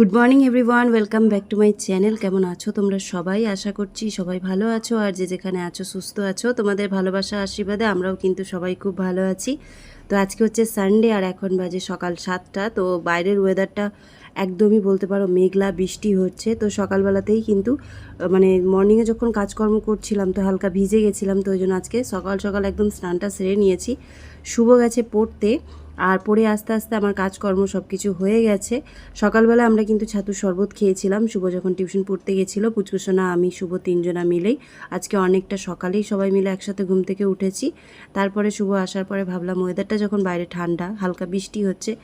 Good morning everyone welcome back to my channel কেমন আছো তোমরা সবাই? আশা করছি সবাই ভালো আছো আর যে যেখানে আছো, সুস্থ আছো। তোমাদের ভালোবাসা, আশীর্বাদে আমরাও কিন্তু সবাই খুব ভালো আছি। তো আজকে হচ্ছে সানডে আর এখন বাজে সকাল সাতটা। তো বাইরের ওয়েদারটা একদমই বলতে পারো মেঘলা, বৃষ্টি হচ্ছে। তো সকালবেলাতেই কিন্তু মানে মর্নিংয়ে যখন কাজকর্ম করছিলাম, তো হালকা ভিজে গেছিলাম। তো ওই জন্য আজকে সকাল সকাল একদম স্নানটা সেরে নিয়েছি। শুভ গেছে পড়তে। আর পরে আস্তে আস্তে আমার কাজকর্ম সব কিছু হয়ে গেছে। সকালবেলা আমরা কিন্তু ছাতুর শরবত খেয়েছিলাম। শুভ যখন টিউশন পড়তে গেছিল, পুচকুসোনা, আমি, শুভ তিনজনা মিলেই। আজকে অনেকটা সকালেই সবাই মিলে একসাথে ঘুম থেকে উঠেছি। তারপরে শুভ আসার পরে ভাবলাম ওয়েদারটা যখন বাইরে ঠান্ডা, হালকা বৃষ্টি হচ্ছে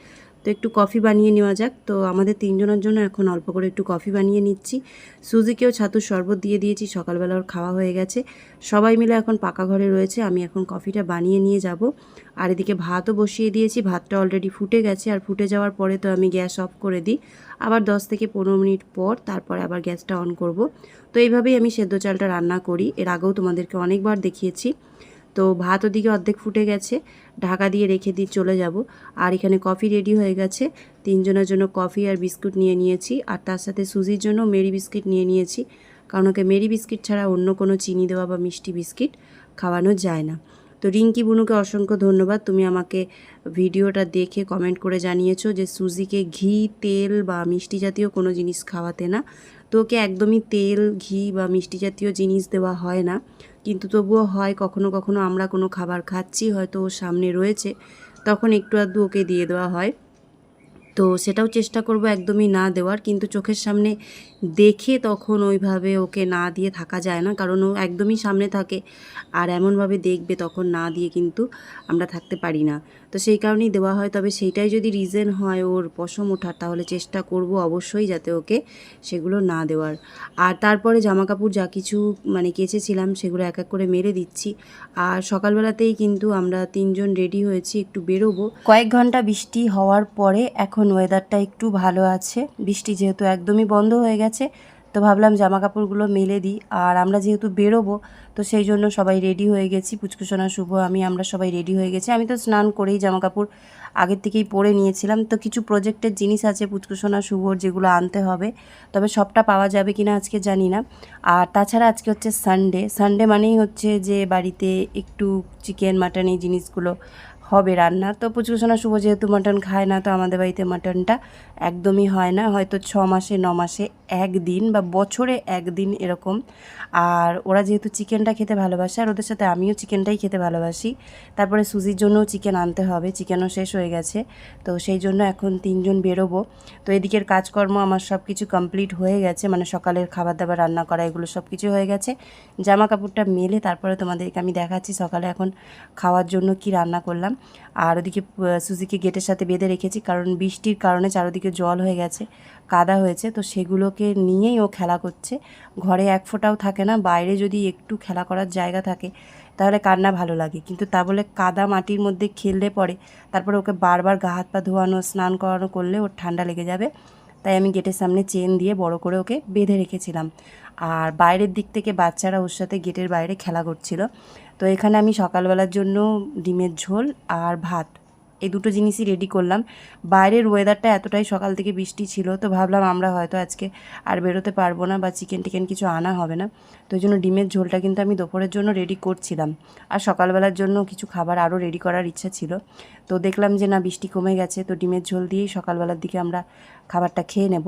তো একটু কফি বানিয়ে নেওয়া যাক। তো আমাদের তিনজনের জন্য এখন অল্প করে একটু কফি বানিয়ে নিচ্ছি। সুজিকেও ছাতুর শরবত দিয়ে দিয়েছি, সকালবেলা ওর খাওয়া হয়ে গেছে। সবাই মিলে এখন পাকা ঘরে রয়েছে, আমি এখন কফিটা বানিয়ে নিয়ে যাব। আর এদিকে ভাতও বসিয়ে দিয়েছি, ভাতটা অলরেডি ফুটে গেছে, আর ফুটে যাওয়ার পরে তো আমি গ্যাস অফ করে দিই। আবার দশ থেকে পনেরো মিনিট পর তারপরে আবার গ্যাসটা অন করব। তো এইভাবেই আমি সেদ্ধ চালটা রান্না করি। এর আগেও তোমাদেরকে অনেকবার দেখিয়েছি। তো ভাত ওদিকে অর্ধেক ফুটে গেছে। ঢাকা দিয়ে রেখে দিয়ে চলে যাব। আর এখানে কফি রেডি হয়ে গেছে। তিনজনের জন্য কফি আর বিস্কুট নিয়ে নিয়েছি। আর তার সাথে সুজির জন্য মেরি বিস্কিট নিয়ে নিয়েছি। কারণ ওকে মেরি বিস্কিট ছাড়া অন্য কোনো চিনি দেওয়া বা মিষ্টি বিস্কিট খাওয়ানো যায় না। তো রিঙ্কি বুনুকে অসংখ্য ধন্যবাদ। তুমি আমাকে ভিডিওটা দেখে কমেন্ট করে জানিয়েছো যে সুজিকে ঘি, তেল বা মিষ্টি জাতীয় কোনো জিনিস খাওয়াতে না। তো ওকে একদমই তেল, ঘি বা মিষ্টি জাতীয় জিনিস দেওয়া হয় না। কিন্তু তবুও হয় কখনো কখনো আমরা কোনো খাবার খাচ্ছি, হয়তো ওর সামনে রয়েছে, তখন একটু আধটু ওকে দিয়ে দেওয়া হয়। তো সেটাও চেষ্টা করব একদমই না দেওয়ার, কিন্তু চোখের সামনে দেখে তখন ওইভাবে ওকে না দিয়ে থাকা যায় না, কারণ ও একদমই সামনে থাকে, আর এমনভাবে দেখবে তখন না দিয়ে কিন্তু আমরা থাকতে পারি না। তো সেই কারণেই দেওয়া হয়। তবে সেইটাই যদি রিজন হয় ওর পশম ওঠার, তাহলে চেষ্টা করব অবশ্যই যাতে ওকে সেগুলো না দেওয়ার। আর তারপরে জামা কাপড় যা কিছু মানে কেচেছিলাম সেগুলো এক এক করে মেরে দিচ্ছি। আর সকালবেলাতেই কিন্তু আমরা তিনজন রেডি হয়েছি একটু বেরোবো। কয়েক ঘণ্টা বৃষ্টি হওয়ার পরে এখন ওয়েদারটা একটু ভালো আছে। বৃষ্টি যেহেতু একদমই বন্ধ হয়ে গেছে তো ভাবলাম জামা কাপড়গুলো মেলে দিই। আর আমরা যেহেতু বেরোবো, তো সেই জন্য সবাই রেডি হয়ে গেছি। পুচকুসোনা শুভ, আমি, আমরা সবাই রেডি হয়ে গেছি। আমি তো স্নান করেই জামা কাপড় আগের থেকেই পরে নিয়েছিলাম। তো কিছু প্রজেক্টের জিনিস আছে পুচকুসোনা শুভর, যেগুলো আনতে হবে। তবে সবটা পাওয়া যাবে কিনা আজকে জানি না। আর তাছাড়া আজকে হচ্ছে সানডে সানডে মানেই হচ্ছে যে বাড়িতে একটু চিকেন মাটন এই জিনিসগুলো হবে রান্না। তো পুচকুসোনা শুভ যেহেতু মাটন খায় না, তো আমাদের বাড়িতে মাটনটা একদমই হয় না। হয়তো ছ মাসে, ন মাসে একদিন বা বছরে একদিন এরকম। আর ওরা যেহেতু চিকেনটা খেতে ভালোবাসে, আর ওদের সাথে আমিও চিকেনটাই খেতে ভালোবাসি। তারপরে সুজির জন্যও চিকেন আনতে হবে, চিকেনও শেষ হয়ে গেছে। তো সেই জন্য এখন তিনজন বেরোবো। তো এদিকের কাজকর্ম আমার সব কিছু কমপ্লিট হয়ে গেছে। মানে সকালের খাবার দাবার রান্না করা এগুলো সব কিছু হয়ে গেছে। জামা কাপড়টা মেলে তারপরে তোমাদেরকে আমি দেখাচ্ছি সকালে এখন খাওয়ার জন্য কি রান্না করলাম। আর ওদিকে সুজিকে গেটের সাথে বেঁধে রেখেছি, কারণ বৃষ্টির কারণে চারোদিকে জল হয়ে গেছে, কাদা হয়েছে, তো সেগুলোকে নিয়েই ও খেলা করছে। ঘরে এক ফোঁটাও থাকে না, বাইরে যদি একটু খেলা করার জায়গা থাকে, তাহলে কান্না ভালো লাগে। কিন্তু তা বলে কাদা মাটির মধ্যে খেললে পরে, তারপরে ওকে বারবার গা হাত পা ধোয়ানো, স্নান করানো করলে ওর ঠান্ডা লেগে যাবে। তাই আমি গেটের সামনে চেন দিয়ে বড় করে ওকে বেঁধে রেখেছিলাম। আর বাইরের দিক থেকে বাচ্চারা ওর সাথে গেটের বাইরে খেলা করছিল। তো এখানে আমি সকালবেলার জন্য ডিমের ঝোল আর ভাত এই দুটো জিনিসই রেডি করলাম। বাইরের ওয়েদারটা এতটাই সকাল থেকে বৃষ্টি ছিল, তো ভাবলাম আমরা হয়তো আজকে আর বেরোতে পারব না বা চিকেন টিকেন কিছু আনা হবে না। তো ওই জন্য ডিমের ঝোলটা কিন্তু আমি দুপুরের জন্য রেডি করছিলাম। আর সকালবেলার জন্য কিছু খাবার আরও রেডি করার ইচ্ছা ছিল। তো দেখলাম যে না, বৃষ্টি কমে গেছে, তো ডিমের ঝোল দিয়েই সকালবেলার দিকে আমরা খাবারটা খেয়ে নেব।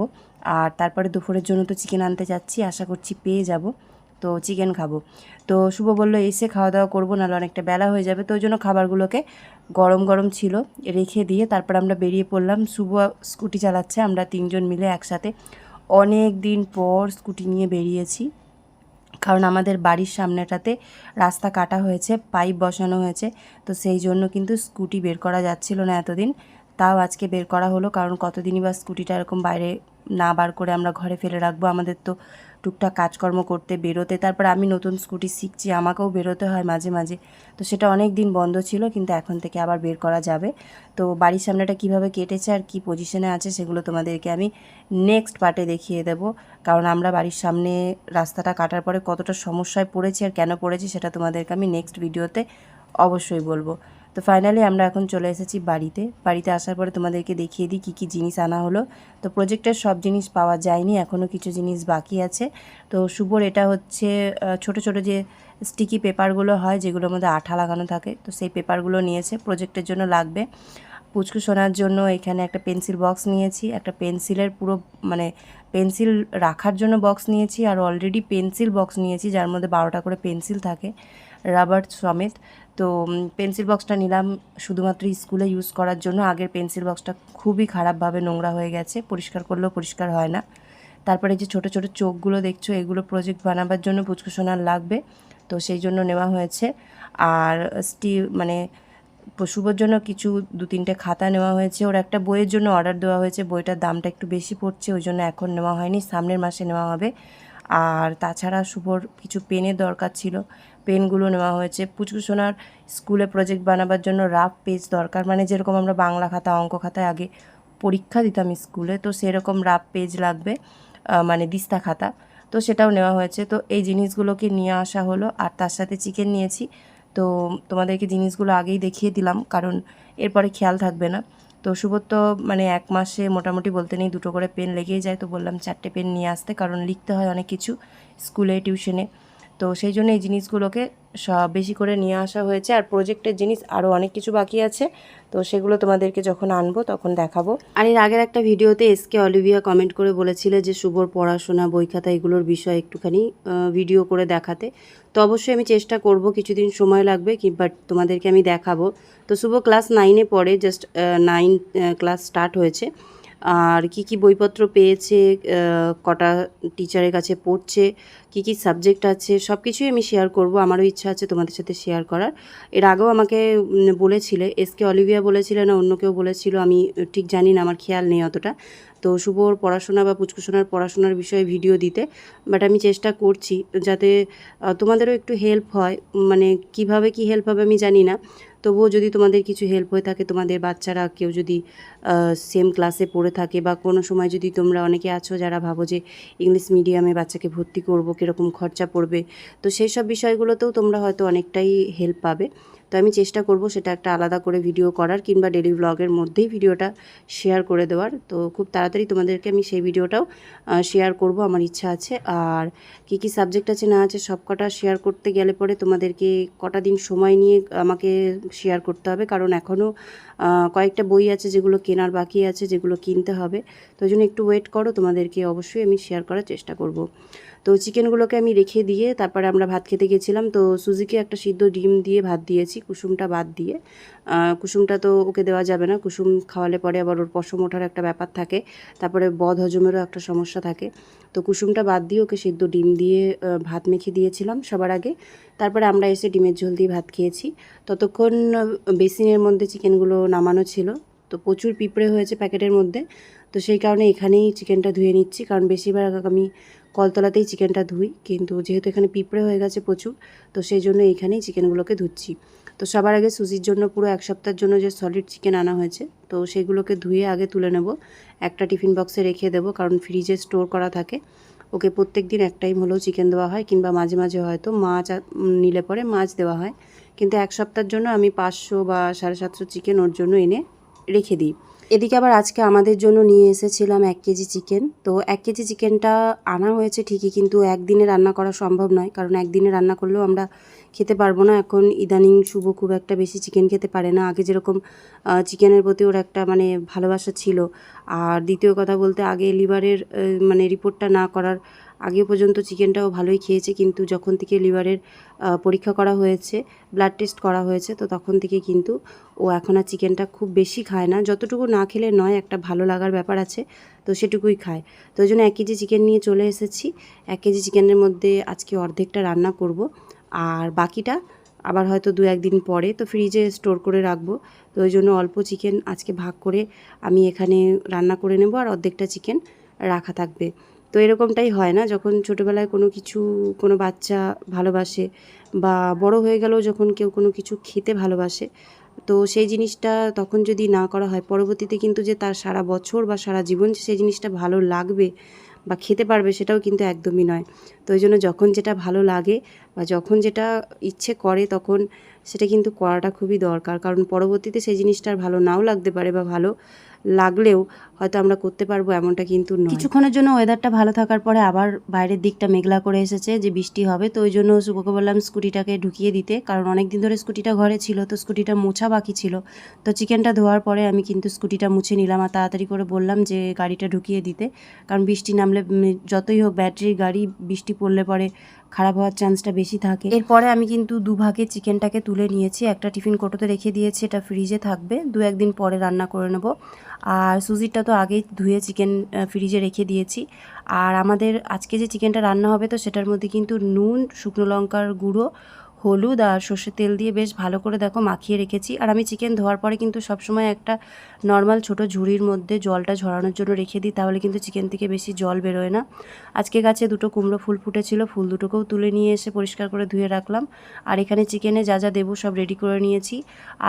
আর তারপরে দুপুরের জন্য তো চিকেন আনতে যাচ্ছি, আশা করছি পেয়ে যাব। তো চিকেন খাব। তো শুভ বলল, এসে খাওয়া দাওয়া করব, নাহলে অনেকটা বেলা হয়ে যাবে। তো ওই জন্য খাবারগুলোকে গরম গরম ছিল, রেখে দিয়ে তারপর আমরা বেরিয়ে পড়লাম। শুভ স্কুটি চালাচ্ছে, আমরা তিনজন মিলে একসাথে। অনেক দিন পর স্কুটি নিয়ে বেরিয়েছি, কারণ আমাদের বাড়ির সামনেটাতে রাস্তা কাটা হয়েছে, পাইপ বসানো হয়েছে, তো সেই জন্য কিন্তু স্কুটি বের করা যাচ্ছিল না এতদিন। তাও আজকে বের করা হলো, কারণ কতদিনই বা স্কুটিটা এরকম বাইরে না বার করে আমরা ঘরে ফেলে রাখব? আমাদের তো টুকটাক কাজকর্ম করতে, বেরোতে, তারপর আমি নতুন স্কুটি শিখছি, আমাকেও বেরোতে হয় মাঝে মাঝে। তো সেটা অনেক দিন বন্ধ ছিল, কিন্তু এখন থেকে আবার বের করা যাবে। তো বাড়ির সামনেটা কীভাবে কেটেছে আর কি পজিশনে আছে সেগুলো তোমাদেরকে আমি নেক্সট পার্টে দেখিয়ে দেব। কারণ আমরা বাড়ির সামনে রাস্তাটা কাটার পরে কতটা সমস্যায় পড়েছি আর কেন পড়েছি সেটা তোমাদেরকে আমি নেক্সট ভিডিওতে অবশ্যই বলব। তো ফাইনালি আমরা এখন চলে এসেছি বাড়িতে। বাড়িতে আসার পরে তোমাদেরকে দেখিয়ে দিই কী কী জিনিস আনা হলো। তো প্রজেক্টের সব জিনিস পাওয়া যায়নি এখনও কিছু জিনিস বাকি আছে। তো শুভর এটা হচ্ছে ছোট ছোট যে স্টিকি পেপারগুলো হয়, যেগুলোর মধ্যে আঠা লাগানো থাকে, তো সেই পেপারগুলো নিয়েছে। প্রজেক্টের জন্য লাগবে। পুচকু শোনার জন্য এখানে একটা পেন্সিল বক্স নিয়েছি, একটা পেন্সিলের পুরো মানে পেন্সিল রাখার জন্য বক্স নিয়েছি, আর অলরেডি পেন্সিল বক্স নিয়েছি, যার মধ্যে বারোটা করে পেন্সিল থাকে। রাবার সমেত তো পেন্সিল বক্সটা নিলাম শুধুমাত্র স্কুলে ইউজ করার জন্য। আগের পেন্সিল বক্সটা খুবই খারাপভাবে নোংরা হয়ে গেছে। পরিষ্কার করলেও পরিষ্কার হয় না। তারপরে যে ছোট ছোট চোখগুলো দেখছ, এগুলো প্রজেক্ট বানাবার জন্য পুচকু সোনার লাগবে। তো সেই জন্য নেওয়া হয়েছে। আর স্টি মানে শুভর জন্য কিছু দু তিনটে খাতা নেওয়া হয়েছে। ওর একটা বইয়ের জন্য অর্ডার দেওয়া হয়েছে। বইটার দামটা একটু বেশি পড়ছে, ওই জন্য এখন নেওয়া হয়নি। সামনের মাসে নেওয়া হবে। আর তাছাড়া শুভর কিছু পেনের দরকার ছিল। পেনগুলো নেওয়া হয়েছে। পুচকু সোনার স্কুলে প্রজেক্ট বানাবার জন্য রাফ পেজ দরকার। মানে যেরকম আমরা বাংলা খাতা, অঙ্ক খাতায় আগে পরীক্ষা দিতাম স্কুলে, তো সেরকম রাফ পেজ লাগবে মানে দিস্তা খাতা। তো সেটাও নেওয়া হয়েছে। তো এই জিনিসগুলোকে নিয়ে আসা হলো। আর তার সাথে চিকেন নিয়েছি। তো তোমাদেরকে জিনিসগুলো আগেই দেখিয়ে দিলাম, কারণ এরপরে খেয়াল থাকবে না। তো সুবোধ তো মানে এক মাসে মোটামুটি বলতে নেই, দুটো করে পেন লেগেই যায়। তো বললাম, চারটে পেন নিয়ে আসতে, কারণ লিখতে হয় অনেক কিছু স্কুলে, টিউশনে। তো সেই জন্য এই জিনিসগুলোকে সব বেশি করে নিয়ে আসা হয়েছে। আর প্রজেক্টের জিনিস আরও অনেক কিছু বাকি আছে। তো সেগুলো তোমাদেরকে যখন আনব, তখন দেখাবো। আর এর আগের একটা ভিডিওতে এসকে অলিভিয়া কমেন্ট করে বলেছিলে যে, শুভর পড়াশোনা, বই খাতা এগুলোর বিষয়ে একটুখানি ভিডিও করে দেখাতে। তো অবশ্যই আমি চেষ্টা করব, কিছুদিন সময় লাগবে, কি বাট তোমাদেরকে আমি দেখাবো। তো শুভ ক্লাস নাইনে পড়ে জাস্ট নাইন ক্লাস স্টার্ট হয়েছে। আর কি কি বইপত্র পেয়েছে কটা টিচারের কাছে পড়ছে, কি কি সাবজেক্ট আছে সব কিছুই আমি শেয়ার করব। আমারও ইচ্ছা আছে তোমাদের সাথে শেয়ার করার। এর আগেও আমাকে বলেছিলে এসকে অলিভিয়া বলেছিলে না, অন্য কেউ বলেছিল, আমি ঠিক জানি না, আমার খেয়াল নেই অতটা। তো শুভর পড়াশোনা বা পুচকুসোনার পড়াশোনার বিষয়ে ভিডিও দিতে বাট আমি চেষ্টা করছি যাতে তোমাদেরও একটু হেল্প হয়। মানে কীভাবে কি হেল্প হবে আমি জানি না। তবুও যদি তোমাদের কিছু হেল্প হয়ে থাকে, তোমাদের বাচ্চারা কেউ যদি সেম ক্লাসে পড়ে থাকে বা কোনো সময় যদি তোমরা অনেকে আছো যারা ভাবো যে ইংলিশ মিডিয়ামে বাচ্চাকে ভর্তি করব, কীরকম খরচা পড়বে, তো সেই সব বিষয়গুলোতেও তোমরা হয়তো অনেকটাই হেল্প পাবে। তো আমি চেষ্টা করব সেটা একটা আলাদা করে ভিডিও করার কিংবা ডেলি ব্লগের মধ্যেই ভিডিওটা শেয়ার করে দেওয়ার। তো খুব তাড়াতাড়ি তোমাদেরকে আমি সেই ভিডিওটাও শেয়ার করব, আমার ইচ্ছা আছে। আর কি কি সাবজেক্ট আছে, না আছে সব কটা শেয়ার করতে গেলে পরে তোমাদেরকে কটা দিন সময় নিয়ে আমাকে শেয়ার করতে হবে। কারণ এখনও কয়েকটা বই আছে যেগুলো কেনার বাকি আছে, যেগুলো কিনতে হবে। তো জন্য একটু ওয়েট করো, তোমাদেরকে অবশ্যই আমি শেয়ার করার চেষ্টা করব। তো চিকেনগুলোকে আমি রেখে দিয়ে তারপরে আমরা ভাত খেতে গেছিলাম। তো সুজিকে একটা সিদ্ধ ডিম দিয়ে ভাত দিয়েছি, কুসুমটা বাদ দিয়ে। কুসুমটা তো ওকে দেওয়া যাবে না। কুসুম খাওয়ালে পরে আবার ওর পশম ওঠার একটা ব্যাপার থাকে। তারপরে বদ হজমেরও একটা সমস্যা থাকে। তো কুসুমটা বাদ দিয়ে ওকে সিদ্ধ ডিম দিয়ে ভাত মেখে দিয়েছিলাম সবার আগে। তারপরে আমরা এসে ডিমের ঝোল দিয়ে ভাত খেয়েছি। ততক্ষণ বেসিনের মধ্যে চিকেনগুলো নামানো ছিল। তো প্রচুর পিঁপড়ে হয়েছে প্যাকেটের মধ্যে। তো সেই কারণে এখানেই চিকেনটা ধুয়ে নিচ্ছি। কারণ বেশিরভাগ আমি কলতলাতেই চিকেনটা ধুই। কিন্তু যেহেতু এখানে পিঁপড়ে হয়ে গেছে প্রচুর, তো সেই জন্য এখানেই চিকেনগুলোকে ধুচ্ছি। তো সবার আগে সুজির জন্য পুরো এক সপ্তাহের জন্য যে সলিড চিকেন আনা হয়েছে, তো সেগুলোকে ধুয়ে আগে তুলে নেব। একটা টিফিন বক্সে রেখে দেবো, কারণ ফ্রিজে স্টোর করা থাকে। ওকে প্রত্যেক দিন এক টাইম হলেও চিকেন দেওয়া হয়, কিংবা মাঝে মাঝে হয়তো মাছ নিলে পরে মাছ দেওয়া হয়। কিন্তু এক সপ্তাহের জন্য আমি পাঁচশো বা সাড়ে সাতশো চিকেন ওর জন্য এনে রেখে দিই। এদিকে আবার আজকে আমাদের জন্য নিয়ে এসেছিলাম এক কেজি চিকেন। তো এক কেজি চিকেনটা আনা হয়েছে ঠিকই, কিন্তু একদিনে রান্না করা সম্ভব নয়, কারণ একদিনে রান্না করলেও আমরা খেতে পারব না। এখন ইদানিং শুভ খুব একটা বেশি চিকেন খেতে পারে না। আগে যেরকম চিকেনের প্রতি ওর একটা মানে ভালোবাসা ছিল। আর দ্বিতীয় কথা বলতে, আগে লিভারের মানে রিপোর্টটা না করার আগে পর্যন্ত চিকেনটাও ভালোই খেয়েছে, কিন্তু যখন থেকে লিভারের পরীক্ষা করা হয়েছে ব্লাড টেস্ট করা হয়েছে, তো তখন থেকে কিন্তু ও এখন আর চিকেনটা খুব বেশি খায় না। যতটুকু না খেলে নয়, একটা ভালো লাগার ব্যাপার আছে, তো সেটুকুই খায়। তো ওই জন্য এক কেজি চিকেন নিয়ে চলে এসেছি। এক কেজি চিকেনের মধ্যে আজকে অর্ধেকটা রান্না করব। আর বাকিটা আবার হয়তো দু একদিন পরে তো ফ্রিজে স্টোর করে রাখব। তো ওই জন্য অল্প চিকেন আজকে ভাগ করে আমি এখানে রান্না করে নেব আর অর্ধেকটা চিকেন রাখা থাকবে। তো এরকমটাই হয় না। যখন ছোটোবেলায় কোনো কিছু, কোনো বাচ্চা ভালোবাসে বা বড় হয়ে গেলেও যখন কেউ কোনো কিছু খেতে ভালোবাসে, তো সেই জিনিসটা তখন যদি না করা হয়, পরবর্তীতে কিন্তু যে তার সারা বছর বা সারা জীবন সেই জিনিসটা ভালো লাগবে বা খেতে পারবে সেটাও কিন্তু একদমই নয়। তো ওই জন্য যখন যেটা ভালো লাগে বা যখন যেটা ইচ্ছে করে তখন সেটা কিন্তু করাটা খুবই দরকার। কারণ পরবর্তীতে সেই জিনিসটা ভালো নাও লাগতে পারে বা ভালো লাগলেও হয়তো আমরা করতে পারব এমনটা কিন্তু নয়। কিছুক্ষণের জন্য ওয়েদারটা ভালো থাকার পরে আবার বাইরের দিকটা মেঘলা করে এসেছে যে বৃষ্টি হবে। তো ওই জন্য শুভকে বললাম স্কুটিটাকে ঢুকিয়ে দিতে। কারণ অনেক দিন ধরে স্কুটিটা ঘরে ছিল, তো স্কুটিটা মোছা বাকি ছিল। তো চিকেনটা ধোয়ার পরে আমি কিন্তু স্কুটিটা মুছে নিলাম আর তাড়াতাড়ি করে বললাম যে গাড়িটা ঢুকিয়ে দিতে। কারণ বৃষ্টি নামলে যতই হোক ব্যাটারির গাড়ি বৃষ্টি পড়লে পরে খারাপ হওয়ার চান্সটা বেশি থাকে। এরপরে আমি কিন্তু দুভাগে চিকেনটাকে তুলে নিয়েছি, একটা টিফিন কোটোতে রেখে দিয়েছি, এটা ফ্রিজে থাকবে দু একদিন পরে রান্না করে নেব। আর সুজিটা তো আগেই ধুয়ে চিকেন ফ্রিজে রেখে দিয়েছি। আর আমাদের আজকে যে চিকেনটা রান্না হবে, তো সেটার মধ্যে কিন্তু নুন, শুকনো লঙ্কার গুঁড়ো হলুদ আর সর্ষের তেল দিয়ে বেশ ভালো করে দেখো মাখিয়ে রেখেছি। আর আমি চিকেন ধোয়ার পরে কিন্তু সবসময় একটা নর্মাল ছোট ঝুড়ির মধ্যে জলটা ঝরানোর জন্য রেখে দিই, তাহলে কিন্তু চিকেন থেকে বেশি জল বেরোয় না। আজকে গাছে দুটো কুমড়ো ফুল ফুটেছিল, ফুল দুটোকেও তুলে নিয়ে এসে পরিষ্কার করে ধুয়ে রাখলাম। আর এখানে চিকেনে যা যা দেবো সব রেডি করে নিয়েছি।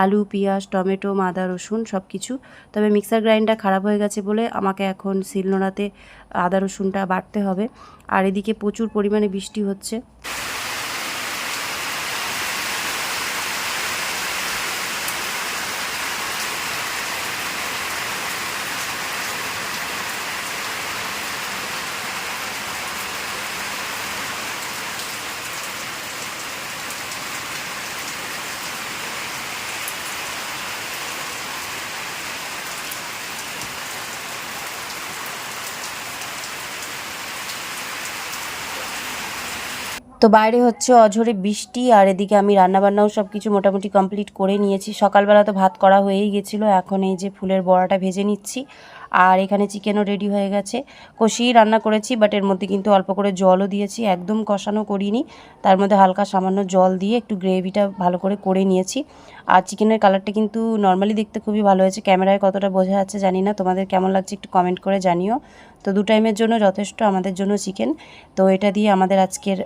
আলু, পেঁয়াজ, টমেটো মাদা রসুন সব কিছু তবে মিক্সার গ্রাইন্ডার খারাপ হয়ে গেছে বলে আমাকে এখন শিলনোড়াতে আদা, রসুনটা বাটতে হবে। আর এদিকে প্রচুর পরিমাণে বৃষ্টি হচ্ছে। তো বাইরে হচ্ছে অঝরে বৃষ্টি, আর এদিকে আমি রান্নাবান্নাও সব কিছু মোটামুটি কমপ্লিট করে নিয়েছি। সকালবেলা তো ভাত করা হয়েই গেছিল, এখন এই যে ফুলের বড়াটা ভেজে নিচ্ছি। আর এখানে চিকেনও রেডি হয়ে গেছে। কষিয়েই রান্না করেছি, বাট এর মধ্যে কিন্তু অল্প করে জলও দিয়েছি, একদম কষানো করিনি। তার মধ্যে হালকা সামান্য জল দিয়ে একটু গ্রেভিটা ভালো করে করে নিয়েছি। আর চিকেনের কালারটা কিন্তু নর্মালি দেখতে খুবই ভালো হয়েছে। ক্যামেরায় কতটা বোঝা যাচ্ছে জানি না। তোমাদের কেমন লাগছে একটু কমেন্ট করে জানিও। তো দু টাইমের জন্য যথেষ্ট আমাদের জন্য চিকেন তো এটা দিয়ে আমাদের আজকের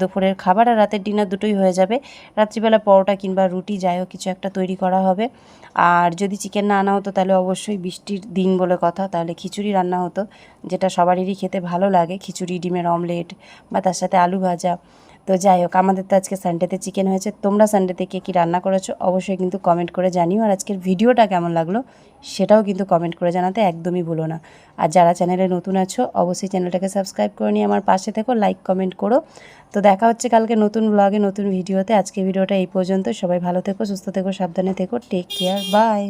দুপুরের খাবার আর রাতের ডিনার দুটোই হয়ে যাবে। রাত্রিবেলা পরোটা কিংবা রুটি যাই হোক কিছু একটা তৈরি করা হবে। আর যদি চিকেন না আনা হতো তাহলে অবশ্যই বৃষ্টির দিন বলে কথা। তাহলে খিচুড়ি রান্না হতো, যেটা সবারই খেতে ভালো লাগে। খিচুড়ি, ডিমের অমলেট বা তার সাথে আলু ভাজা। তো যাই হোক, আমাদের তো আজকে সানডেতে চিকেন হয়েছে। তোমরা সানডেতে কে কী রান্না করেছ অবশ্যই কিন্তু কমেন্ট করে জানিও। আর আজকের ভিডিওটা কেমন লাগল সেটাও কিন্তু কমেন্ট করে জানাতে একদমই ভুলো না। আর যারা চ্যানেলে নতুন আছো, অবশ্যই চ্যানেলটাকে সাবস্ক্রাইব করে নিয়ে আমার পাশে থেকো লাইক কমেন্ট করো। তো দেখা হচ্ছে কালকে নতুন ব্লগে নতুন ভিডিওতে। আজকে ভিডিওটা এই পর্যন্ত। সবাই ভালো থেকো, সুস্থ থেকো, সাবধানে থেকো। Take care bye